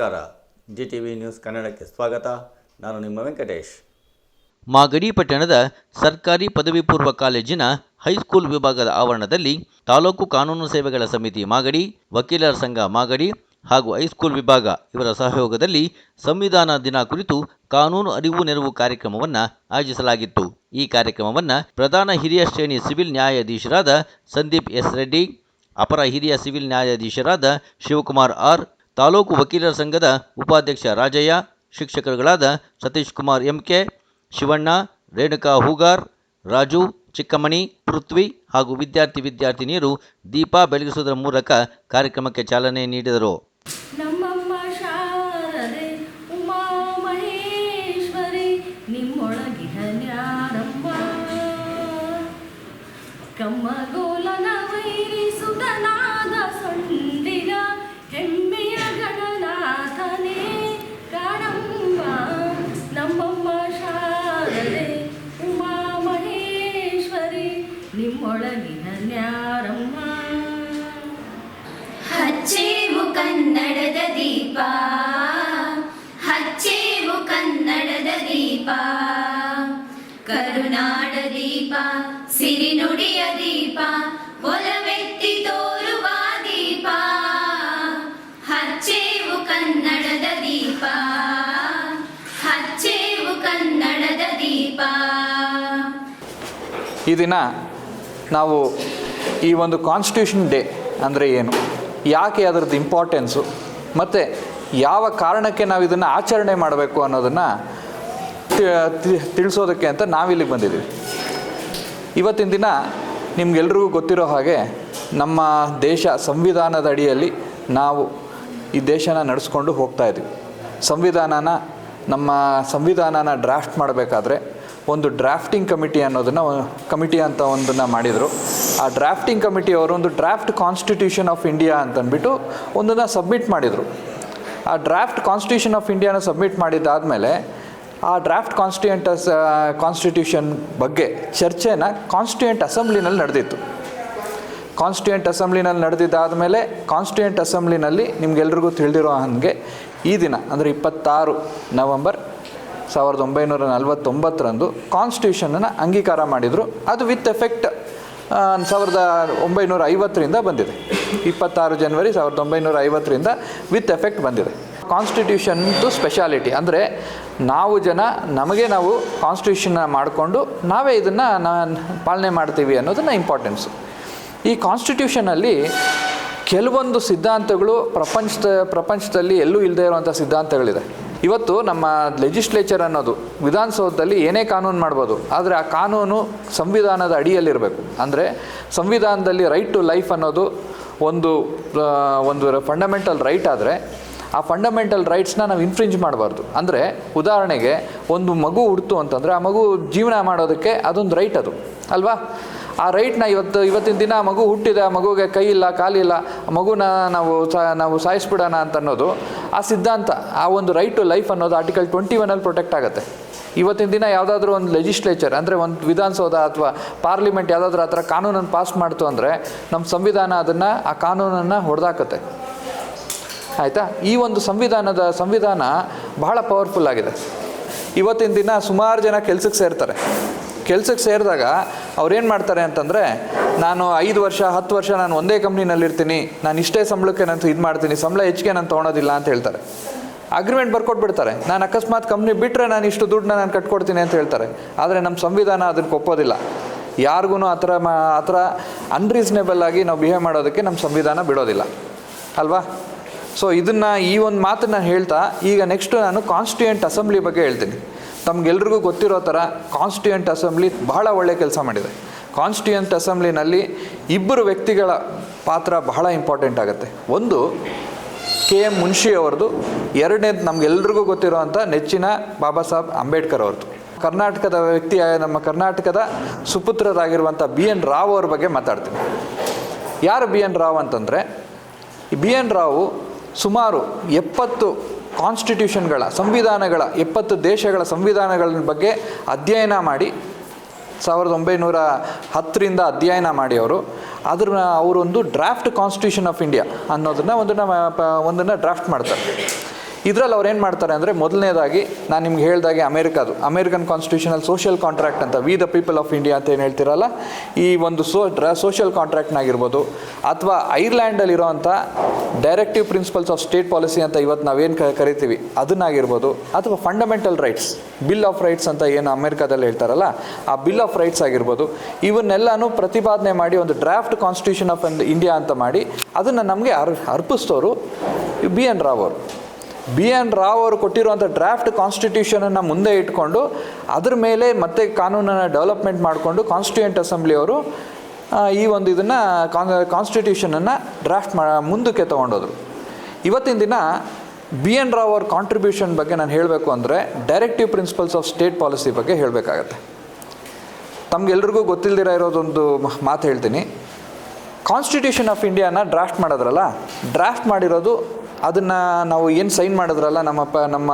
ನಮಸ್ಕಾರ. G T V news ಕನ್ನಡಕ್ಕೆ ಸ್ವಾಗತ. ನಾನು ನಿಮ್ಮ ವೆಂಕಟೇಶ್. ಮಾಗಡಿ ಪಟ್ಟಣದ ಸರ್ಕಾರಿ ಪದವಿ ಪೂರ್ವ ಕಾಲೇಜಿನ ಹೈಸ್ಕೂಲ್ ವಿಭಾಗದ ಆವರಣದಲ್ಲಿ ತಾಲೂಕು ಕಾನೂನು ಸೇವೆಗಳ ಸಮಿತಿ ಮಾಗಡಿ, ವಕೀಲರ ಸಂಘ ಮಾಗಡಿ ಹಾಗೂ ಹೈಸ್ಕೂಲ್ ವಿಭಾಗ ಇವರ ಸಹಯೋಗದಲ್ಲಿ ಸಂವಿಧಾನ ದಿನ ಕುರಿತು ಕಾನೂನು ಅರಿವು ನೆರವು ಕಾರ್ಯಕ್ರಮವನ್ನು ಆಯೋಜಿಸಲಾಗಿತ್ತು. ಈ ಕಾರ್ಯಕ್ರಮವನ್ನು ಪ್ರಧಾನ ಹಿರಿಯ ಶ್ರೇಣಿ ಸಿವಿಲ್ ನ್ಯಾಯಾಧೀಶರಾದ ಸಂದೀಪ್ ಎಸ್ ರೆಡ್ಡಿ, ಅಪರ ಹಿರಿಯ ಸಿವಿಲ್ ನ್ಯಾಯಾಧೀಶರಾದ ಶಿವಕುಮಾರ್ ಆರ್ ತಾಲೂಕು ವಕೀಲರ ಸಂಘದ ಉಪಾಧ್ಯಕ್ಷ ರಾಜಯ್ಯ, ಶಿಕ್ಷಕರುಗಳಾದ ಸತೀಶ್ ಕುಮಾರ್ ಎಂಕೆ, ಶಿವಣ್ಣ, ರೇಣುಕಾ ಹೂಗಾರ್, ರಾಜು, ಚಿಕ್ಕಮಣಿ, ಪೃಥ್ವಿ ಹಾಗೂ ವಿದ್ಯಾರ್ಥಿ ವಿದ್ಯಾರ್ಥಿನಿಯರು ದೀಪ ಬೆಳಗಿಸುವುದರ ಮೂಲಕ ಕಾರ್ಯಕ್ರಮಕ್ಕೆ ಚಾಲನೆ ನೀಡಿದರು. ಕಮ್ಮಗೋಲನ ವೈರಿ ಸೊಂಡಿಗ ದೀಪ. ಹಚ್ಚೇವು ಕನ್ನಡದ ದೀಪ. ಕರುನಾಡ ದೀಪ, ಸಿರಿನುಡಿಯ ದೀಪ, ಒಲವೆತ್ತಿ ತೋರುವ ದೀಪ. ಹಚ್ಚೇವು ಕನ್ನಡದ ದೀಪ. ಹಚ್ಚೇವು ಕನ್ನಡದ ದೀಪ. ಈ ದಿನ ನಾವು ಈ ಒಂದು ಕಾನ್ಸ್ಟಿಟ್ಯೂಷನ್ ಡೇ ಅಂದರೆ ಏನು? ಯಾಕೆ ಅದರದ್ದು ಇಂಪಾರ್ಟೆನ್ಸು ಮತ್ತು ಯಾವ ಕಾರಣಕ್ಕೆ ನಾವು ಇದನ್ನು ಆಚರಣೆ ಮಾಡಬೇಕು ಅನ್ನೋದನ್ನು ತಿಳಿಸೋದಕ್ಕೆ ಅಂತ ನಾವಿಲ್ಲಿಗೆ ಬಂದಿದ್ದೀವಿ. ಇವತ್ತಿನ ದಿನ ನಿಮ್ಗೆಲ್ರಿಗೂ ಗೊತ್ತಿರೋ ಹಾಗೆ ನಮ್ಮ ದೇಶ ಸಂವಿಧಾನದ ಅಡಿಯಲ್ಲಿ ನಾವು ಈ ದೇಶನ ನಡೆಸ್ಕೊಂಡು ಹೋಗ್ತಾ ಇದ್ದೀವಿ. ಸಂವಿಧಾನನ, ನಮ್ಮ ಸಂವಿಧಾನನ ಡ್ರಾಫ್ಟ್ ಮಾಡಬೇಕಾದ್ರೆ ಒಂದು ಡ್ರಾಫ್ಟಿಂಗ್ ಕಮಿಟಿ ಅನ್ನೋದನ್ನು, ಕಮಿಟಿ ಅಂತ ಒಂದನ್ನು ಮಾಡಿದರು. ಆ ಡ್ರಾಫ್ಟಿಂಗ್ ಕಮಿಟಿ ಅವರು ಒಂದು ಡ್ರಾಫ್ಟ್ ಕಾನ್ಸ್ಟಿಟ್ಯೂಷನ್ ಆಫ್ ಇಂಡಿಯಾ ಅಂತಂದ್ಬಿಟ್ಟು ಒಂದನ್ನು ಸಬ್ಮಿಟ್ ಮಾಡಿದರು. ಆ ಡ್ರಾಫ್ಟ್ ಕಾನ್ಸ್ಟಿಟ್ಯೂಷನ್ ಆಫ್ ಇಂಡಿಯಾನ ಸಬ್ಮಿಟ್ ಮಾಡಿದ್ದಾದಮೇಲೆ ಆ ಡ್ರಾಫ್ಟ್ ಕಾನ್ಸ್ಟಿಟ್ಯೂಂಟ್ ಕಾನ್ಸ್ಟಿಟ್ಯೂಷನ್ ಬಗ್ಗೆ ಚರ್ಚೆನ ಕಾನ್ಸ್ಟಿಟ್ಯೂಂಟ್ ಅಸೆಂಬ್ಲಿನಲ್ಲಿ ನಡೆದಿತ್ತು. ಕಾನ್ಸ್ಟಿಟ್ಯೂಂಟ್ ಅಸೆಂಬ್ಲಿನಲ್ಲಿ ನಡೆದಿದ್ದಾದಮೇಲೆ ಕಾನ್ಸ್ಟಿಟ್ಯೂಂಟ್ ಅಸೆಂಬ್ಲಿನಲ್ಲಿ ನಿಮಗೆಲ್ರಿಗೂ ತಿಳಿದಿರೋ ಹಾಗೆ ಈ ದಿನ, ಅಂದರೆ ಇಪ್ಪತ್ತಾರು ನವಂಬರ್ ಸಾವಿರದ ಒಂಬೈನೂರ ನಲವತ್ತೊಂಬತ್ತರಂದು ಕಾನ್ಸ್ಟಿಟ್ಯೂಷನನ್ನು ಅಂಗೀಕಾರ ಮಾಡಿದರು. ಅದು ವಿತ್ ಎಫೆಕ್ಟ್ ಸಾವಿರದ ಒಂಬೈನೂರ ಐವತ್ತರಿಂದ ಬಂದಿದೆ. ಇಪ್ಪತ್ತಾರು ಜನವರಿ ಸಾವಿರದ ಒಂಬೈನೂರ ಐವತ್ತರಿಂದ ವಿತ್ ಎಫೆಕ್ಟ್ ಬಂದಿದೆ. ಕಾನ್ಸ್ಟಿಟ್ಯೂಷನ್ದು ಸ್ಪೆಷಾಲಿಟಿ ಅಂದರೆ ನಾವು ಜನ ನಮಗೆ ನಾವು ಕಾನ್ಸ್ಟಿಟ್ಯೂಷನ್ನ ಮಾಡಿಕೊಂಡು ನಾವೇ ಇದನ್ನು ನಾನು ಪಾಲನೆ ಮಾಡ್ತೀವಿ ಅನ್ನೋದನ್ನ ಇಂಪಾರ್ಟೆನ್ಸು ಈ ಕಾನ್ಸ್ಟಿಟ್ಯೂಷನಲ್ಲಿ ಕೆಲವೊಂದು ಸಿದ್ಧಾಂತಗಳು ಪ್ರಪಂಚದ ಪ್ರಪಂಚದಲ್ಲಿ ಎಲ್ಲೂ ಇಲ್ಲದೆ ಇರುವಂಥ ಸಿದ್ಧಾಂತಗಳಿದೆ. ಇವತ್ತು ನಮ್ಮ ಲೆಜಿಸ್ಲೇಚರ್ ಅನ್ನೋದು ವಿಧಾನಸೌಧದಲ್ಲಿ ಏನೇ ಕಾನೂನು ಮಾಡ್ಬೋದು, ಆದರೆ ಆ ಕಾನೂನು ಸಂವಿಧಾನದ ಅಡಿಯಲ್ಲಿರಬೇಕು. ಅಂದರೆ ಸಂವಿಧಾನದಲ್ಲಿ ರೈಟ್ ಟು ಲೈಫ್ ಅನ್ನೋದು ಒಂದು ಒಂದು ಫಂಡಮೆಂಟಲ್ ರೈಟ್ ಆದರೆ ಆ ಫಂಡಮೆಂಟಲ್ ರೈಟ್ಸ್ನ ನಾವು ಇನ್ಫ್ರಿಂಜ್ ಮಾಡಬಾರ್ದು. ಅಂದರೆ ಉದಾಹರಣೆಗೆ ಒಂದು ಮಗು ಹುಡ್ತು ಅಂತಂದರೆ ಆ ಮಗು ಜೀವನ ಮಾಡೋದಕ್ಕೆ ಅದೊಂದು ರೈಟ್ ಅದು, ಅಲ್ವಾ? ಆ ರೈಟ್ನ ಇವತ್ತು, ಇವತ್ತಿನ ದಿನ ಮಗು ಹುಟ್ಟಿದೆ, ಆ ಮಗುಗೆ ಕೈ ಇಲ್ಲ, ಕಾಲಿಲ್ಲ, ಆ ಮಗುನ ನಾವು ಸಾ, ನಾವು ಸಾಯಿಸ್ಬಿಡೋಣ ಅಂತ ಅನ್ನೋದು ಆ ಸಿದ್ಧಾಂತ, ಆ ಒಂದು ರೈಟ್ ಟು ಲೈಫ್ ಅನ್ನೋದು ಆರ್ಟಿಕಲ್ ಟ್ವೆಂಟಿ ಒನಲ್ಲಿ ಪ್ರೊಟೆಕ್ಟ್ ಆಗುತ್ತೆ. ಇವತ್ತಿನ ದಿನ ಯಾವುದಾದ್ರೂ ಒಂದು ಲೆಜಿಸ್ಲೇಚರ್ ಅಂದರೆ ಒಂದು ವಿಧಾನಸೌಧ ಅಥವಾ ಪಾರ್ಲಿಮೆಂಟ್ ಯಾವುದಾದ್ರೂ ಆ ಥರ ಕಾನೂನನ್ನು ಪಾಸ್ ಮಾಡ್ತು ಅಂದರೆ ನಮ್ಮ ಸಂವಿಧಾನ ಅದನ್ನು, ಆ ಕಾನೂನನ್ನು ಹೊಡೆದಾಕತ್ತೆ. ಆಯಿತಾ? ಈ ಒಂದು ಸಂವಿಧಾನದ ಸಂವಿಧಾನ ಬಹಳ ಪವರ್ಫುಲ್ ಆಗಿದೆ. ಇವತ್ತಿನ ದಿನ ಸುಮಾರು ಜನ ಕೆಲಸಕ್ಕೆ ಸೇರ್ತಾರೆ. ಕೆಲಸಕ್ಕೆ ಸೇರಿದಾಗ ಅವ್ರೇನು ಮಾಡ್ತಾರೆ ಅಂತಂದರೆ ನಾನು ಐದು ವರ್ಷ, ಹತ್ತು ವರ್ಷ ನಾನು ಒಂದೇ ಕಂಪ್ನಿನಲ್ಲಿರ್ತೀನಿ. ನಾನು ಇಷ್ಟೇ ಸಂಬಳಕ್ಕೆ ನಾನು ಇದು ಮಾಡ್ತೀನಿ. ಸಂಬಳ ಹೆಚ್ಚಿಗೆ ನಾನು ತೊಗೊಳೋದಿಲ್ಲ ಅಂತ ಹೇಳ್ತಾರೆ. ಅಗ್ರಿಮೆಂಟ್ ಬರ್ಕೊಟ್ಬಿಡ್ತಾರೆ. ನಾನು ಅಕಸ್ಮಾತ್ ಕಂಪ್ನಿ ಬಿಟ್ಟರೆ ನಾನು ಇಷ್ಟು ದುಡ್ಡನ್ನ ನಾನು ಕಟ್ಕೊಡ್ತೀನಿ ಅಂತ ಹೇಳ್ತಾರೆ. ಆದರೆ ನಮ್ಮ ಸಂವಿಧಾನ ಅದಕ್ಕೆ ಒಪ್ಪೋದಿಲ್ಲ. ಯಾರಿಗೂ ಆ ಥರ ಮಾ, ಆ ಥರ ಅನ್ರೀಸನೇಬಲ್ ಆಗಿ ನಾವು ಬಿಹೇವ್ ಮಾಡೋದಕ್ಕೆ ನಮ್ಮ ಸಂವಿಧಾನ ಬಿಡೋದಿಲ್ಲ. ಅಲ್ವಾ? ಸೊ ಇದನ್ನು ಈ ಒಂದು ಮಾತನ್ನ ಹೇಳ್ತಾ ಈಗ ನೆಕ್ಸ್ಟು ನಾನು ಕಾನ್ಸ್ಟಿಟ್ಯೂಯೆಂಟ್ ಅಸೆಂಬ್ಲಿ ಬಗ್ಗೆ ಹೇಳ್ತೀನಿ. ತಮಗೆಲ್ರಿಗೂ ಗೊತ್ತಿರೋ ಥರ ಕಾನ್ಸ್ಟಿಟ್ಯೂಯೆಂಟ್ ಅಸೆಂಬ್ಲಿ ಬಹಳ ಒಳ್ಳೆಯ ಕೆಲಸ ಮಾಡಿದೆ. ಕಾನ್ಸ್ಟಿಟ್ಯೂಯೆಂಟ್ ಅಸೆಂಬ್ಲಿನಲ್ಲಿ ಇಬ್ಬರು ವ್ಯಕ್ತಿಗಳ ಪಾತ್ರ ಬಹಳ ಇಂಪಾರ್ಟೆಂಟ್ ಆಗುತ್ತೆ. ಒಂದು, ಕೆ ಎಂ ಮುನ್ಷಿ ಅವ್ರದ್ದು, ಎರಡನೇದು ನಮಗೆಲ್ರಿಗೂ ಗೊತ್ತಿರೋವಂಥ ನೆಚ್ಚಿನ ಬಾಬಾ ಸಾಹೇಬ್ ಅಂಬೇಡ್ಕರ್ ಅವ್ರದ್ದು. ಕರ್ನಾಟಕದ ವ್ಯಕ್ತಿ ನಮ್ಮ ಕರ್ನಾಟಕದ ಸುಪುತ್ರರಾಗಿರುವಂಥ ಬಿ ಎನ್ ರಾವ್ ಅವ್ರ ಬಗ್ಗೆ ಮಾತಾಡ್ತೀನಿ. ಯಾರು ಬಿ ಎನ್ ರಾವ್ ಅಂತಂದರೆ ಬಿ ಎನ್ ರಾವು ಸುಮಾರು ಎಪ್ಪತ್ತು ಕಾನ್ಸ್ಟಿಟ್ಯೂಷನ್ಗಳ ಸಂವಿಧಾನಗಳ, ಎಪ್ಪತ್ತು ದೇಶಗಳ ಸಂವಿಧಾನಗಳ ಬಗ್ಗೆ ಅಧ್ಯಯನ ಮಾಡಿ ಸಾವಿರದ ಒಂಬೈನೂರ ಹತ್ತರಿಂದ ಅಧ್ಯಯನ ಮಾಡಿ ಅವರು ಅದ್ರ ಅವರೊಂದು ಡ್ರಾಫ್ಟ್ ಕಾನ್ಸ್ಟಿಟ್ಯೂಷನ್ ಆಫ್ ಇಂಡಿಯಾ ಅನ್ನೋದನ್ನು ಒಂದನ್ನು ಒಂದನ್ನು ಡ್ರಾಫ್ಟ್ ಮಾಡ್ತಾರೆ. ಇದರಲ್ಲಿ ಅವ್ರು ಏನು ಮಾಡ್ತಾರೆ ಅಂದರೆ ಮೊದಲನೇದಾಗಿ ನಾನು ನಿಮ್ಗೆ ಹೇಳಿದಾಗೆ ಅಮೇರಿಕಾದು. ಅಮೇರಿಕನ್ ಕಾನ್ಸ್ಟಿಟ್ಯೂಷನಲ್ ಸೋಷಿಯಲ್ ಕಾಂಟ್ರಾಕ್ಟ್ ಅಂತ we the people of India ಅಂತ ಏನು ಹೇಳ್ತಿರಲ್ಲ, ಈ ಒಂದು ಸೋ ಸೋಷಿಯಲ್ ಕಾಂಟ್ರಾಕ್ಟ್ನಾಗಿರ್ಬೋದು ಅಥವಾ ಐರ್ಲ್ಯಾಂಡಲ್ಲಿರೋವಂಥ directive principles of state policy ಅಂತ ಇವತ್ತು ನಾವೇನು ಕ, ಕರಿತೀವಿ, ಅದನ್ನಾಗಿರ್ಬೋದು. ಅಥವಾ fundamental rights bill of rights ಅಂತ ಏನು ಅಮೇರಿಕಾದಲ್ಲಿ ಹೇಳ್ತಾರಲ್ಲ, ಆ ಬಿಲ್ ಆಫ್ ರೈಟ್ಸ್ ಆಗಿರ್ಬೋದು. ಇವನ್ನೆಲ್ಲನೂ ಪ್ರತಿಪಾದನೆ ಮಾಡಿ ಒಂದು ಡ್ರಾಫ್ಟ್ ಕಾನ್ಸ್ಟಿಟ್ಯೂಷನ್ ಆಫ್ ಇಂಡಿಯಾ ಅಂತ ಮಾಡಿ, ಅದನ್ನು ನಮಗೆ ಅರ್ ಅರ್ಪಿಸ್ತವರು ಬಿ ಎನ್ ರಾವ್ ಅವರು. ಬಿ ಎನ್ ರಾವ್ ಅವರು ಕೊಟ್ಟಿರುವಂಥ ಡ್ರಾಫ್ಟ್ ಕಾನ್ಸ್ಟಿಟ್ಯೂಷನನ್ನು ಮುಂದೆ ಇಟ್ಕೊಂಡು ಅದ್ರ ಮೇಲೆ ಮತ್ತೆ ಕಾನೂನನ್ನು ಡೆವಲಪ್ಮೆಂಟ್ ಮಾಡಿಕೊಂಡು ಕಾನ್ಸ್ಟಿಟ್ಯೂಯೆಂಟ್ ಅಸೆಂಬ್ಲಿಯವರು ಈ ಒಂದು ಇದನ್ನು ಕಾನ್, ಕಾನ್ಸ್ಟಿಟ್ಯೂಷನನ್ನು ಡ್ರಾಫ್ಟ್ ಮಾ, ಮುಂದಕ್ಕೆ ತೊಗೊಂಡೋದ್ರು. ಇವತ್ತಿನ ದಿನ ಬಿ ಎನ್ ರಾವ್ ಅವ್ರ ಕಾಂಟ್ರಿಬ್ಯೂಷನ್ ಬಗ್ಗೆ ನಾನು ಹೇಳಬೇಕು ಅಂದರೆ directive principles of state policy ಬಗ್ಗೆ ಹೇಳಬೇಕಾಗತ್ತೆ. ತಮಗೆಲ್ರಿಗೂ ಗೊತ್ತಿಲ್ಲದಿರೋ ಇರೋದೊಂದು ಮಾತು ಹೇಳ್ತೀನಿ. ಕಾನ್ಸ್ಟಿಟ್ಯೂಷನ್ ಆಫ್ ಇಂಡಿಯಾನ ಡ್ರಾಫ್ಟ್ ಮಾಡೋದ್ರಲ್ಲ, ಡ್ರಾಫ್ಟ್ ಮಾಡಿರೋದು ಅದನ್ನು ನಾವು ಏನು ಸೈನ್ ಮಾಡಿದ್ರಲ್ಲ ನಮ್ಮ ಪ, ನಮ್ಮ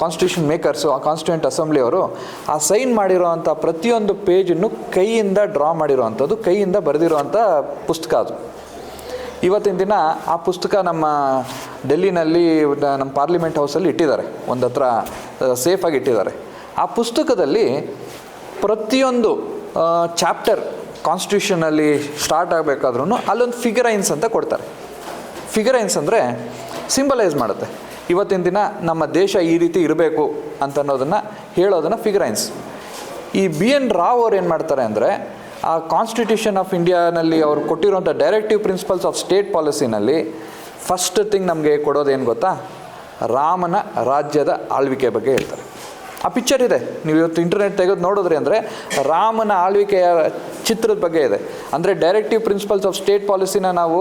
ಕಾನ್ಸ್ಟಿಟ್ಯೂಷನ್ ಮೇಕರ್ಸು ಆ ಕಾನ್ಸ್ಟಿಟ್ಯೂಂಟ್ ಅಸೆಂಬ್ಲಿಯವರು ಆ ಸೈನ್ ಮಾಡಿರೋವಂಥ ಪ್ರತಿಯೊಂದು ಪೇಜನ್ನು ಕೈಯಿಂದ ಡ್ರಾ ಮಾಡಿರೋವಂಥದ್ದು, ಕೈಯಿಂದ ಬರೆದಿರುವಂಥ ಪುಸ್ತಕ ಅದು. ಇವತ್ತಿನ ದಿನ ಆ ಪುಸ್ತಕ ನಮ್ಮ ಡೆಲ್ಲಿನಲ್ಲಿ ನಮ್ಮ ಪಾರ್ಲಿಮೆಂಟ್ ಹೌಸಲ್ಲಿ ಇಟ್ಟಿದ್ದಾರೆ. ಒಂದು ಹತ್ರ ಸೇಫಾಗಿ ಇಟ್ಟಿದ್ದಾರೆ. ಆ ಪುಸ್ತಕದಲ್ಲಿ ಪ್ರತಿಯೊಂದು ಚಾಪ್ಟರ್ ಕಾನ್ಸ್ಟಿಟ್ಯೂಷನಲ್ಲಿ ಸ್ಟಾರ್ಟ್ ಆಗಬೇಕಾದ್ರೂ ಅಲ್ಲೊಂದು ಫಿಗರೈನ್ಸ್ ಅಂತ ಕೊಡ್ತಾರೆ. ಫಿಗರೈನ್ಸ್ ಅಂದರೆ ಸಿಂಬಲೈಸ್ ಮಾಡುತ್ತೆ. ಇವತ್ತಿನ ದಿನ ನಮ್ಮ ದೇಶ ಈ ರೀತಿ ಇರಬೇಕು ಅಂತ ಅನ್ನೋದನ್ನು ಹೇಳೋದನ್ನು ಫಿಗರೈನ್ಸ್ ಈ ಬಿ ಎನ್ ರಾವ್ ಅವ್ರು ಏನು ಮಾಡ್ತಾರೆ ಅಂದರೆ, ಆ ಕಾನ್ಸ್ಟಿಟ್ಯೂಷನ್ ಆಫ್ ಇಂಡಿಯಾನಲ್ಲಿ ಅವರು ಕೊಟ್ಟಿರುವಂಥ ಡೈರೆಕ್ಟಿವ್ ಪ್ರಿನ್ಸಿಪಲ್ಸ್ ಆಫ್ ಸ್ಟೇಟ್ ಪಾಲಿಸಿನಲ್ಲಿ ಫಸ್ಟ್ ಥಿಂಗ್ ನಮಗೆ ಕೊಡೋದೇನು ಗೊತ್ತಾ? ರಾಮನ ರಾಜ್ಯದ ಆಳ್ವಿಕೆ ಬಗ್ಗೆ ಹೇಳ್ತಾರೆ. ಆ ಪಿಕ್ಚರ್ ಇದೆ. ನೀವು ಇವತ್ತು ಇಂಟರ್ನೆಟ್ ತೆಗೆದು ನೋಡಿದ್ರಿ ಅಂದರೆ ರಾಮನ ಆಳ್ವಿಕೆಯ ಚಿತ್ರದ ಬಗ್ಗೆ ಇದೆ. ಅಂದರೆ ಡೈರೆಕ್ಟಿವ್ ಪ್ರಿನ್ಸಿಪಲ್ಸ್ ಆಫ್ ಸ್ಟೇಟ್ ಪಾಲಿಸಿನ ನಾವು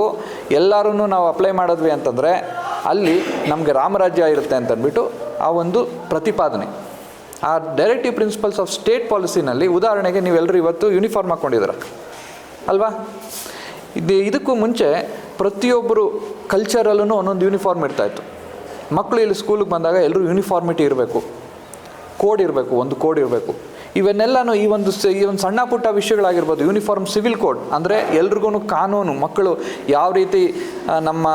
ಎಲ್ಲರೂ ನಾವು ಅಪ್ಲೈ ಮಾಡಿದ್ವಿ ಅಂತಂದರೆ ಅಲ್ಲಿ ನಮಗೆ ರಾಮರಾಜ್ಯ ಇರುತ್ತೆ ಅಂತ ಅಂದ್ಬಿಟ್ಟು ಆ ಒಂದು ಪ್ರತಿಪಾದನೆ. ಆ ಡೈರೆಕ್ಟಿವ್ ಪ್ರಿನ್ಸಿಪಲ್ಸ್ ಆಫ್ ಸ್ಟೇಟ್ ಪಾಲಿಸಿನಲ್ಲಿ ಉದಾಹರಣೆಗೆ ನೀವೆಲ್ಲರೂ ಇವತ್ತು ಯೂನಿಫಾರ್ಮ್ ಹಾಕ್ಕೊಂಡಿದ್ದೀರ ಅಲ್ವಾ? ಇದು ಇದಕ್ಕೂ ಮುಂಚೆ ಪ್ರತಿಯೊಬ್ಬರು ಕಲ್ಚರಲ್ಲೂ ಒಂದೊಂದು ಯೂನಿಫಾರ್ಮ್ ಇರ್ತಾಯಿತ್ತು ಮಕ್ಕಳು ಇಲ್ಲಿ ಸ್ಕೂಲಿಗೆ ಬಂದಾಗ ಎಲ್ಲರೂ ಯೂನಿಫಾರ್ಮಿಟಿ ಇರಬೇಕು. ಕೋಡ್ ಇರಬೇಕು, ಒಂದು ಕೋಡ್ ಇರಬೇಕು. ಇವನ್ನೆಲ್ಲನೂ ಈ ಒಂದು ಈ ಒಂದು ಸಣ್ಣ ಪುಟ್ಟ ವಿಷಯಗಳಾಗಿರ್ಬೋದು. ಯೂನಿಫಾರ್ಮ್ ಸಿವಿಲ್ ಕೋಡ್ ಅಂದರೆ ಎಲ್ರಿಗೂ ಕಾನೂನು, ಮಕ್ಕಳು ಯಾವ ರೀತಿ ನಮ್ಮ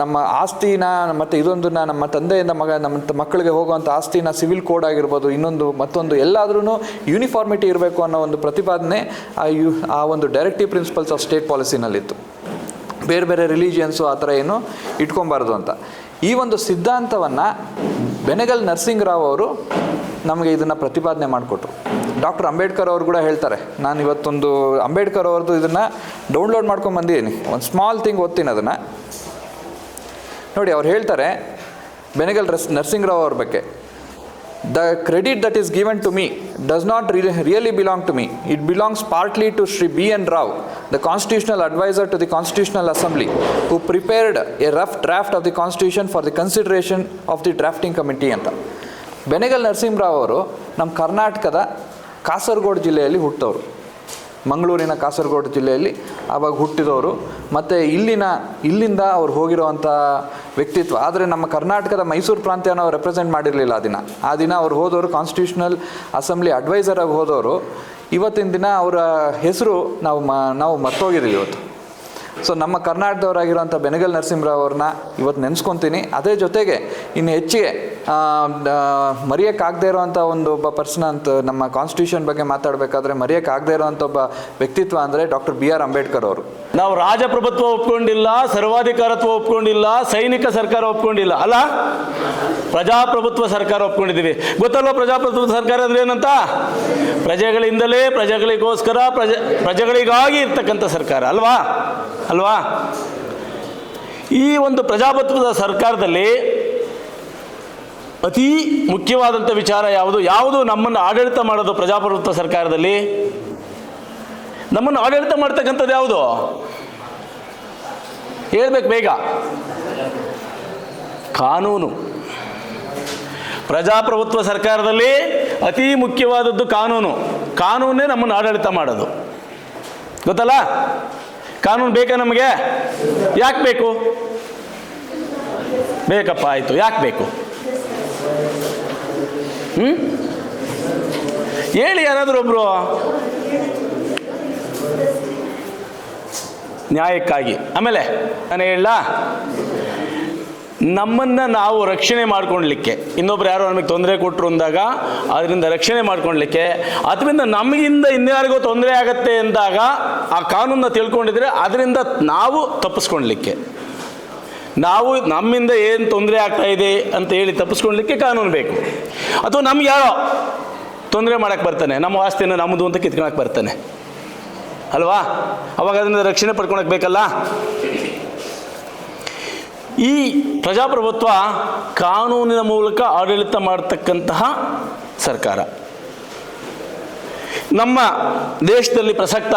ನಮ್ಮ ಆಸ್ತಿನ, ಮತ್ತು ಇದೊಂದನ್ನ ನಮ್ಮ ತಂದೆಯಿಂದ ಮಗ, ನಮ್ಮ ಮಕ್ಕಳಿಗೆ ಹೋಗುವಂಥ ಆಸ್ತಿನ ಸಿವಿಲ್ ಕೋಡ್ ಆಗಿರ್ಬೋದು, ಇನ್ನೊಂದು, ಮತ್ತೊಂದು ಎಲ್ಲಾದ್ರೂ ಯೂನಿಫಾರ್ಮಿಟಿ ಇರಬೇಕು ಅನ್ನೋ ಒಂದು ಪ್ರತಿಪಾದನೆ ಆ ಯು, ಆ ಒಂದು ಡೈರೆಕ್ಟಿವ್ ಪ್ರಿನ್ಸಿಪಲ್ಸ್ ಆಫ್ ಸ್ಟೇಟ್ ಪಾಲಿಸಿನಲ್ಲಿತ್ತು ಬೇರೆ ಬೇರೆ ರಿಲಿಜಿಯನ್ಸು ಆ ಥರ ಏನು ಇಟ್ಕೊಬಾರ್ದು ಅಂತ. ಈ ಒಂದು ಸಿದ್ಧಾಂತವನ್ನು ಬೆನಗಲ್ ನರಸಿಂಗರಾವ್ ಅವರು ನಮಗೆ ಇದನ್ನು ಪ್ರತಿಪಾದನೆ ಮಾಡಿಕೊಟ್ರು. ಡಾಕ್ಟರ್ ಅಂಬೇಡ್ಕರ್ ಅವರು ಕೂಡ ಹೇಳ್ತಾರೆ, ನಾನು ಇವತ್ತೊಂದು ಅಂಬೇಡ್ಕರ್ ಅವ್ರದ್ದು ಇದನ್ನು ಡೌನ್ಲೋಡ್ ಮಾಡ್ಕೊಂಡು ಬಂದಿದ್ದೀನಿ. ಒಂದು ಸ್ಮಾಲ್ ಥಿಂಗ್ ಓದ್ತೀನಿ ಅದನ್ನು. ನೋಡಿ, ಅವ್ರು ಹೇಳ್ತಾರೆ, ಬೆನಗಲ್ ರಸ್, ನರಸಿಂಗರಾವ್ ಅವ್ರ ಬಗ್ಗೆ the credit that is given to me does not really belong to me it belongs partly to Shri B N N. The constitutional advisor to the Constitutional Assembly, who prepared a rough draft of the Constitution for the consideration of the drafting committee ಅಂತ. ಬೆನೆಗಲ್ ನರಸಿಂಹರಾವ್ ಅವರು ನಮ್ಮ ಕರ್ನಾಟಕದ ಕಾಸರಗೋಡು ಜಿಲ್ಲೆಯಲ್ಲಿ ಹುಟ್ಟವರು. ಮಂಗಳೂರಿನ ಕಾಸರಗೋಡು ಜಿಲ್ಲೆಯಲ್ಲಿ ಆವಾಗ ಹುಟ್ಟಿದವರು. ಮತ್ತು ಇಲ್ಲಿನ ಇಲ್ಲಿಂದ ಅವ್ರು ಹೋಗಿರುವಂಥ ವ್ಯಕ್ತಿತ್ವ. ಆದರೆ ನಮ್ಮ ಕರ್ನಾಟಕದ ಮೈಸೂರು ಪ್ರಾಂತ್ಯನ ಅವ್ರು ರೆಪ್ರೆಸೆಂಟ್ ಮಾಡಿರಲಿಲ್ಲ ಆ ದಿನ. ಆ ದಿನ ಅವ್ರು ಹೋದವರು ಕಾನ್ಸ್ಟಿಟ್ಯೂಷನಲ್ ಅಸೆಂಬ್ಲಿ ಅಡ್ವೈಸರಾಗಿ ಹೋದವರು. ಇವತ್ತಿನ ದಿನ ಅವರ ಹೆಸರು ನಾವು ಮ ನಾವು ಮರ್ತೋಗಿದ್ದೀವಿ ಇವತ್ತು. ಸೊ ನಮ್ಮ ಕರ್ನಾಟಕದವರಾಗಿರೋಂಥ ಬೆನಗಲ್ ನರಸಿಂಹರಾವ್ ಅವ್ರನ್ನ ಇವತ್ತು ನೆನೆಸ್ಕೊತೀನಿ. ಅದೇ ಜೊತೆಗೆ ಇನ್ನು ಹೆಚ್ಚಿಗೆ ಮರೆಯೋಕ್ಕಾಗದೇ ಇರೋವಂಥ ಒಂದು ಒಬ್ಬ ಪರ್ಸನ್ ಅಂತ ನಮ್ಮ ಕಾನ್ಸ್ಟಿಟ್ಯೂಷನ್ ಬಗ್ಗೆ ಮಾತಾಡಬೇಕಾದ್ರೆ ಮರೆಯೋಕ್ಕಾಗದೇ ಇರೋವಂಥ ಒಬ್ಬ ವ್ಯಕ್ತಿತ್ವ ಅಂದರೆ ಡಾಕ್ಟರ್ ಬಿ ಆರ್ ಅಂಬೇಡ್ಕರ್ ಅವರು. ನಾವು ರಾಜಪ್ರಭುತ್ವ ಒಪ್ಕೊಂಡಿಲ್ಲ, ಸರ್ವಾಧಿಕಾರತ್ವ ಒಪ್ಕೊಂಡಿಲ್ಲ, ಸೈನಿಕ ಸರ್ಕಾರ ಒಪ್ಕೊಂಡಿಲ್ಲ. ಅಲ್ಲ? ಪ್ರಜಾಪ್ರಭುತ್ವ ಸರ್ಕಾರ ಒಪ್ಕೊಂಡಿದ್ದೀವಿ. ಗೊತ್ತಲ್ವ ಪ್ರಜಾಪ್ರಭುತ್ವ ಸರ್ಕಾರ ಅಂದ್ರೆ ಏನಂತ? ಪ್ರಜೆಗಳಿಂದಲೇ ಪ್ರಜೆಗಳಿಗೋಸ್ಕರ ಪ್ರಜೆ, ಪ್ರಜೆಗಳಿಗಾಗಿ ಇರ್ತಕ್ಕಂಥ ಸರ್ಕಾರ, ಅಲ್ವಾ? ಅಲ್ವಾ? ಈ ಒಂದು ಪ್ರಜಾಪ್ರಭುತ್ವದ ಸರ್ಕಾರದಲ್ಲಿ ಅತಿ ಮುಖ್ಯವಾದಂಥ ವಿಚಾರ ಯಾವುದು? ಯಾವುದು ನಮ್ಮನ್ನು ಆಡಳಿತ ಮಾಡೋದು ಪ್ರಜಾಪ್ರಭುತ್ವ ಸರ್ಕಾರದಲ್ಲಿ? ನಮ್ಮನ್ನು ಆಡಳಿತ ಮಾಡ್ತಕ್ಕಂಥದ್ದು ಯಾವುದು? ಹೇಳ್ಬೇಕು ಬೇಗ. ಕಾನೂನು. ಪ್ರಜಾಪ್ರಭುತ್ವ ಸರ್ಕಾರದಲ್ಲಿ ಅತಿ ಮುಖ್ಯವಾದದ್ದು ಕಾನೂನು. ಕಾನೂನೇ ನಮ್ಮನ್ನು ಆಡಳಿತ ಮಾಡೋದು. ಗೊತ್ತಲ್ಲ? ಕಾನೂನು ಬೇಕಾ ನಮಗೆ? ಯಾಕೆ ಬೇಕು? ಬೇಕಪ್ಪ, ಆಯಿತು. ಯಾಕೆ ಬೇಕು? ಹ್ಞೂ ಹೇಳಿ ಯಾರಾದರೂ ಒಬ್ಬರು ನ್ಯಾಯಕ್ಕಾಗಿ. ಆಮೇಲೆ, ನಾನು ಹೇಳ ನಮ್ಮನ್ನು ನಾವು ರಕ್ಷಣೆ ಮಾಡ್ಕೊಳ್ಲಿಕ್ಕೆ. ಇನ್ನೊಬ್ರು ಯಾರೋ ನಮಗೆ ತೊಂದರೆ ಕೊಟ್ಟರು ಅಂದಾಗ ಅದರಿಂದ ರಕ್ಷಣೆ ಮಾಡ್ಕೊಳ್ಲಿಕ್ಕೆ. ಅದರಿಂದ ನಮಗಿಂದ ಇನ್ಯಾರಿಗೋ ತೊಂದರೆ ಆಗತ್ತೆ ಅಂದಾಗ ಆ ಕಾನೂನನ್ನ ತಿಳ್ಕೊಂಡಿದ್ರೆ ಅದರಿಂದ ನಾವು ತಪ್ಪಿಸ್ಕೊಳ್ಲಿಕ್ಕೆ. ನಾವು ನಮ್ಮಿಂದ ಏನು ತೊಂದರೆ ಆಗ್ತಾ ಇದೆ ಅಂತ ಹೇಳಿ ತಪ್ಪಿಸ್ಕೊಳ್ಲಿಕ್ಕೆ ಕಾನೂನು ಬೇಕು. ಅಥವಾ ನಮ್ಗೆ ಯಾರೋ ತೊಂದರೆ ಮಾಡಕ್ಕೆ ಬರ್ತಾನೆ, ನಮ್ಮ ಆಸ್ತಿಯನ್ನು ನಮ್ಮದು ಅಂತ ಕಿತ್ಕೊಳಕ್ಕೆ ಬರ್ತಾನೆ. ಅಲ್ವಾ? ಅವಾಗ ಅದರಿಂದ ರಕ್ಷಣೆ ಪಡ್ಕೊಳಕ್ಕೆ ಬೇಕಲ್ಲ? ಈ ಪ್ರಜಾಪ್ರಭುತ್ವ ಕಾನೂನಿನ ಮೂಲಕ ಆಡಳಿತ ಮಾಡತಕ್ಕಂತಹ ಸರ್ಕಾರ. ನಮ್ಮ ದೇಶದಲ್ಲಿ ಪ್ರಸಕ್ತ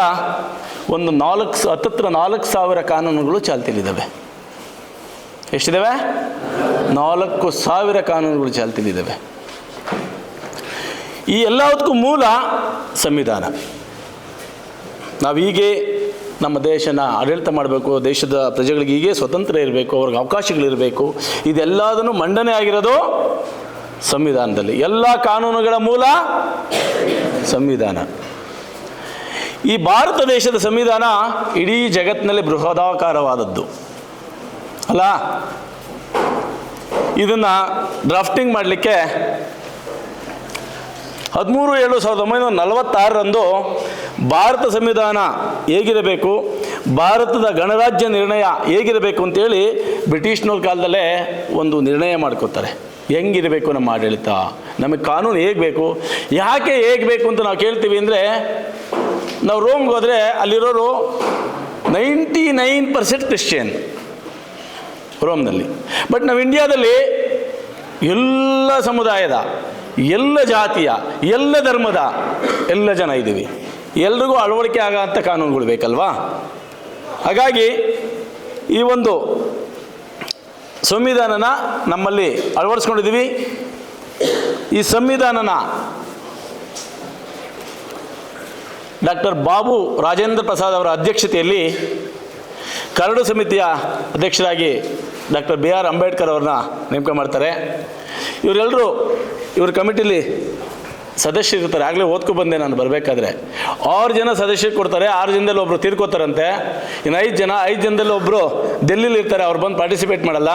ಒಂದು ನಾಲ್ಕು ಹತ್ತತ್ರ ನಾಲ್ಕು ಸಾವಿರ ಕಾನೂನುಗಳು ಚಾಲ್ತಿಯಲ್ಲಿದ್ದಾವೆ ಎಷ್ಟಿದ್ದಾವೆ ನಾಲ್ಕು ಸಾವಿರ ಕಾನೂನುಗಳು ಚಾಲ್ತಿಯಲ್ಲಿದ್ದಾವೆ ಈ ಎಲ್ಲದಕ್ಕೂ ಮೂಲ ಸಂವಿಧಾನ. ನಾವು ಹೀಗೆ ನಮ್ಮ ದೇಶನ ಆಡಳಿತ ಮಾಡಬೇಕು, ದೇಶದ ಪ್ರಜೆಗಳಿಗೆ ಹೀಗೆ ಸ್ವತಂತ್ರ ಇರಬೇಕು, ಅವ್ರಿಗೆ ಅವಕಾಶಗಳಿರಬೇಕು, ಇದೆಲ್ಲದನ್ನು ಮಂಡನೆ ಆಗಿರೋದು ಸಂವಿಧಾನದಲ್ಲಿ. ಎಲ್ಲ ಕಾನೂನುಗಳ ಮೂಲ ಸಂವಿಧಾನ. ಈ ಭಾರತ ದೇಶದ ಸಂವಿಧಾನ ಇಡೀ ಜಗತ್ತಿನಲ್ಲಿ ಬೃಹದಾಕಾರವಾದದ್ದು. ಅಲ್ಲ? ಇದನ್ನು ಡ್ರಾಫ್ಟಿಂಗ್ ಮಾಡಲಿಕ್ಕೆ ಹದಿಮೂರು ಏಳು ಸಾವಿರದ ಒಂಬೈನೂರ ನಲವತ್ತಾರರಂದು ಭಾರತ ಸಂವಿಧಾನ ಹೇಗಿರಬೇಕು, ಭಾರತದ ಗಣರಾಜ್ಯ ನಿರ್ಣಯ ಹೇಗಿರಬೇಕು ಅಂತೇಳಿ ಬ್ರಿಟಿಷ್ನವ್ರ ಕಾಲದಲ್ಲೇ ಒಂದು ನಿರ್ಣಯ ಮಾಡ್ಕೋತಾರೆ. ಹೆಂಗಿರಬೇಕು ನಮ್ಮ ಆಡಳಿತ? ನಮಗೆ ಕಾನೂನು ಹೇಗೆ ಬೇಕು? ಯಾಕೆ ಹೇಗೆ ಬೇಕು ಅಂತ ನಾವು ಕೇಳ್ತೀವಿ ಅಂದರೆ, ನಾವು ರೋಮ್ಗೆ ಹೋದರೆ ಅಲ್ಲಿರೋರು ನೈಂಟಿ ನೈನ್ ಪರ್ಸೆಂಟ್ ಕ್ರಿಶ್ಚಿಯನ್ ರೋಮ್ನಲ್ಲಿ ಬಟ್ ನಾವು ಇಂಡಿಯಾದಲ್ಲಿ ಎಲ್ಲ ಸಮುದಾಯದ, ಎಲ್ಲ ಜಾತಿಯ, ಎಲ್ಲ ಧರ್ಮದ ಎಲ್ಲ ಜನ ಇದ್ದೀವಿ. ಎಲ್ರಿಗೂ ಅಳವಡಿಕೆ ಆಗೋಂಥ ಕಾನೂನುಗಳು ಬೇಕಲ್ವಾ? ಹಾಗಾಗಿ ಈ ಒಂದು ಸಂವಿಧಾನನ ನಮ್ಮಲ್ಲಿ ಅಳವಡಿಸ್ಕೊಂಡಿದ್ದೀವಿ. ಈ ಸಂವಿಧಾನನ ಡಾಕ್ಟರ್ ಬಾಬು ರಾಜೇಂದ್ರ ಪ್ರಸಾದ್ ಅವರ ಅಧ್ಯಕ್ಷತೆಯಲ್ಲಿ ಕರಡು ಸಮಿತಿಯ ಅಧ್ಯಕ್ಷರಾಗಿ ಡಾಕ್ಟರ್ ಬಿ ಆರ್ ಅಂಬೇಡ್ಕರ್ ಅವ್ರನ್ನ ನೇಮಕ ಮಾಡ್ತಾರೆ. ಇವರೆಲ್ಲರೂ ಇವ್ರ ಕಮಿಟಿಲಿ ಸದಸ್ಯರಿರ್ತಾರೆ. ಆಗಲೇ ಓದ್ಕೊ ಬಂದೆ ನಾನು ಬರಬೇಕಾದ್ರೆ. ಆರು ಜನ ಸದಸ್ಯರು ಕೊಡ್ತಾರೆ, ಆರು ಜನದಲ್ಲಿ ಒಬ್ಬರು ತೀರ್ಕೋತಾರಂತೆ. ಇನ್ನು ಐದು ಜನ, ಐದು ಜನದಲ್ಲಿ ಒಬ್ಬರು ಡೆಲ್ಲಿಲಿ ಇರ್ತಾರೆ, ಅವ್ರು ಬಂದು ಪಾರ್ಟಿಸಿಪೇಟ್ ಮಾಡಲ್ಲ.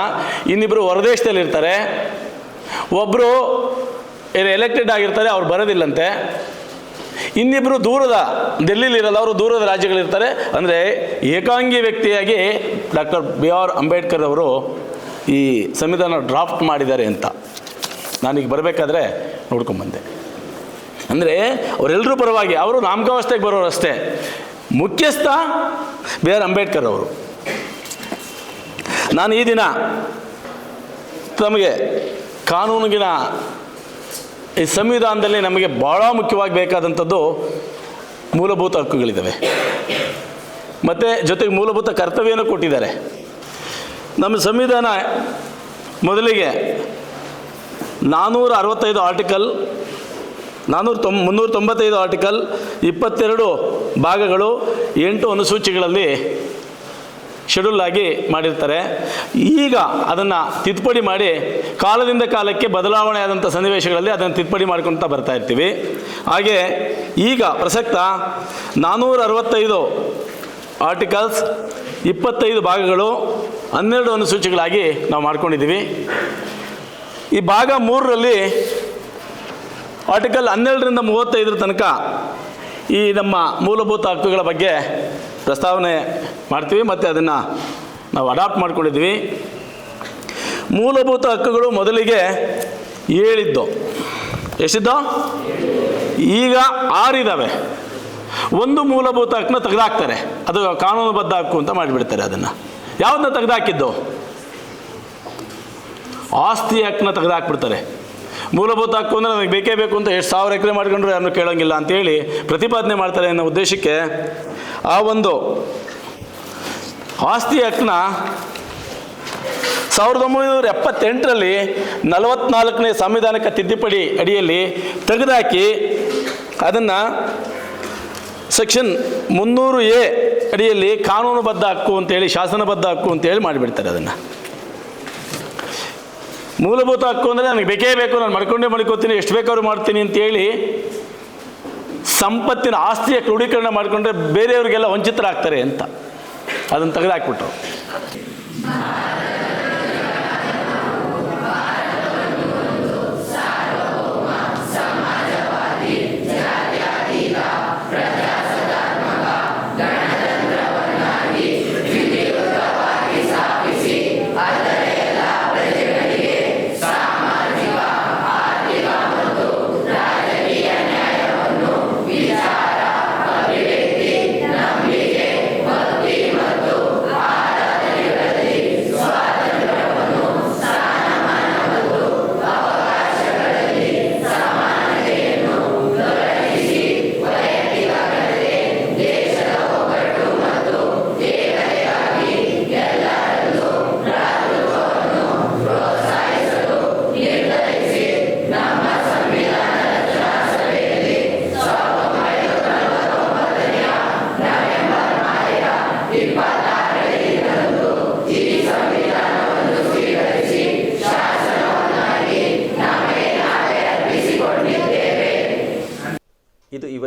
ಇನ್ನಿಬ್ಬರು ಹೊರದೇಶದಲ್ಲಿ ಇರ್ತಾರೆ. ಒಬ್ಬರು ಎಲೆಕ್ಟೆಡ್ ಆಗಿರ್ತಾರೆ, ಅವ್ರು ಬರೋದಿಲ್ಲಂತೆ. ಇನ್ನಿಬ್ಬರು ದೂರದ ಡೆಲ್ಲಿಲಿ ಇರಲ್ಲ, ಅವರು ದೂರದ ರಾಜ್ಯಗಳಿರ್ತಾರೆ. ಅಂದರೆ ಏಕಾಂಗಿ ವ್ಯಕ್ತಿಯಾಗಿ ಡಾಕ್ಟರ್ ಬಿ ಆರ್ ಅಂಬೇಡ್ಕರ್ ಅವರು ಈ ಸಂವಿಧಾನ ಡ್ರಾಫ್ಟ್ ಮಾಡಿದ್ದಾರೆ ಅಂತ. ನಾನೀಗ ಬರಬೇಕಾದ್ರೆ ನೋಡ್ಕೊಂಬಂದೆ. ಅಂದರೆ ಅವರೆಲ್ಲರೂ ಪರವಾಗಿ, ಅವರು ನಾಮಕಾವಸ್ಥೆಗೆ ಬರೋರು ಅಷ್ಟೇ. ಮುಖ್ಯಸ್ಥ ಬಿ ಆರ್ ಅಂಬೇಡ್ಕರ್ ಅವರು. ನಾನು ಈ ದಿನ ತಮಗೆ ಕಾನೂನಿಗಿನ ಈ ಸಂವಿಧಾನದಲ್ಲಿ ನಮಗೆ ಭಾಳ ಮುಖ್ಯವಾಗಿ ಬೇಕಾದಂಥದ್ದು ಮೂಲಭೂತ ಹಕ್ಕುಗಳಿದ್ದಾವೆ. ಮತ್ತು ಜೊತೆಗೆ ಮೂಲಭೂತ ಕರ್ತವ್ಯನೂ ಕೊಟ್ಟಿದ್ದಾರೆ. ನಮ್ಮ ಸಂವಿಧಾನ ಮೊದಲಿಗೆ ನಾನ್ನೂರ ಅರವತ್ತೈದು ಆರ್ಟಿಕಲ್ ನಾನ್ನೂರ ತೊಂಬ ಮುನ್ನೂರ ತೊಂಬತ್ತೈದು ಆರ್ಟಿಕಲ್ ಇಪ್ಪತ್ತೆರಡು ಭಾಗಗಳು, ಎಂಟು ಅನುಸೂಚಿಗಳಲ್ಲಿ ಶೆಡ್ಯೂಲ್ ಆಗಿ ಮಾಡಿರ್ತಾರೆ. ಈಗ ಅದನ್ನು ತಿದ್ದುಪಡಿ ಮಾಡಿ, ಕಾಲದಿಂದ ಕಾಲಕ್ಕೆ ಬದಲಾವಣೆ ಆದಂಥ ಸನ್ನಿವೇಶಗಳಲ್ಲಿ ಅದನ್ನು ತಿದ್ದುಪಡಿ ಮಾಡ್ಕೊಳ್ತಾ ಬರ್ತಾ ಇರ್ತೀವಿ. ಹಾಗೆ ಈಗ ಪ್ರಸಕ್ತ ನಾನ್ನೂರ ಅರವತ್ತೈದು ಆರ್ಟಿಕಲ್ಸ್ ಇಪ್ಪತ್ತೈದು ಭಾಗಗಳು, ಹನ್ನೆರಡು ಅನುಸೂಚಿಗಳಾಗಿ ನಾವು ಮಾಡ್ಕೊಂಡಿದ್ದೀವಿ. ಈ ಭಾಗ ಮೂರರಲ್ಲಿ ಆರ್ಟಿಕಲ್ ಹನ್ನೆರಡರಿಂದ ಮೂವತ್ತೈದರ ತನಕ ಈ ನಮ್ಮ ಮೂಲಭೂತ ಹಕ್ಕುಗಳ ಬಗ್ಗೆ ಪ್ರಸ್ತಾವನೆ ಮಾಡ್ತೀವಿ ಮತ್ತು ಅದನ್ನು ನಾವು ಅಡಾಪ್ಟ್ ಮಾಡ್ಕೊಂಡಿದ್ವಿ ಮೂಲಭೂತ ಹಕ್ಕುಗಳು ಮೊದಲಿಗೆ ಏಳಿದ್ದು. ಎಷ್ಟಿದ್ದು? ಈಗ ಆರಿದ್ದಾವೆ ಒಂದು ಮೂಲಭೂತ ಹಕ್ಕನ್ನ ತೆಗೆದಾಕ್ತಾರೆ. ಅದು ಕಾನೂನುಬದ್ಧ ಹಕ್ಕು ಅಂತ ಮಾಡಿಬಿಡ್ತಾರೆ ಅದನ್ನು. ಯಾವುದನ್ನ ತೆಗೆದಾಕಿದ್ದು? ಆಸ್ತಿ ಹಕ್ಕನ್ನ ತೆಗೆದಾಕ್ಬಿಡ್ತಾರೆ. ಮೂಲಭೂತ ಹಕ್ಕು ಅಂದರೆ ನನಗೆ ಬೇಕೇ ಬೇಕು ಅಂತ ಎಷ್ಟು ಸಾವಿರ ಎಕರೆ ಮಾಡ್ಕೊಂಡ್ರು ಯಾರನ್ನೂ ಕೇಳೋಂಗಿಲ್ಲ ಅಂತೇಳಿ ಪ್ರತಿಪಾದನೆ ಮಾಡ್ತಾರೆ ಅನ್ನೋ ಉದ್ದೇಶಕ್ಕೆ ಆ ಒಂದು ಆಸ್ತಿ ಹಕ್ಕನ್ನ ಸಾವಿರದ ಒಂಬೈನೂರ ಎಪ್ಪತ್ತೆಂಟರಲ್ಲಿ ನಲವತ್ನಾಲ್ಕನೇ ಸಂವಿಧಾನಕ್ಕೆ ತಿದ್ದುಪಡಿ ಅಡಿಯಲ್ಲಿ ತೆಗೆದುಹಾಕಿ ಅದನ್ನು ಸೆಕ್ಷನ್ ಮುನ್ನೂರು ಎ ಅಡಿಯಲ್ಲಿ ಕಾನೂನುಬದ್ಧ ಹಕ್ಕು ಅಂತೇಳಿ, ಶಾಸನಬದ್ಧ ಹಕ್ಕು ಅಂತೇಳಿ ಮಾಡಿಬಿಡ್ತಾರೆ ಅದನ್ನು. ಮೂಲಭೂತ ಹಕ್ಕು ಅಂದರೆ ನನಗೆ ಬೇಕೇ ಬೇಕು, ನಾನು ಮಾಡ್ಕೊಂಡೇ ಮಾಡ್ಕೋತೀನಿ, ಎಷ್ಟು ಬೇಕಾದ್ರೂ ಮಾಡ್ತೀನಿ ಅಂತೇಳಿ ಸಂಪತ್ತಿನ ಆಸ್ತಿಯ ಕ್ರೋಢೀಕರಣ ಮಾಡಿಕೊಂಡ್ರೆ ಬೇರೆಯವರಿಗೆಲ್ಲ ವಂಚಿತರಾಗ್ತಾರೆ ಅಂತ. ಅದನ್ನು ತೆಗೆದಾಕ್ಬಿಟ್ರು.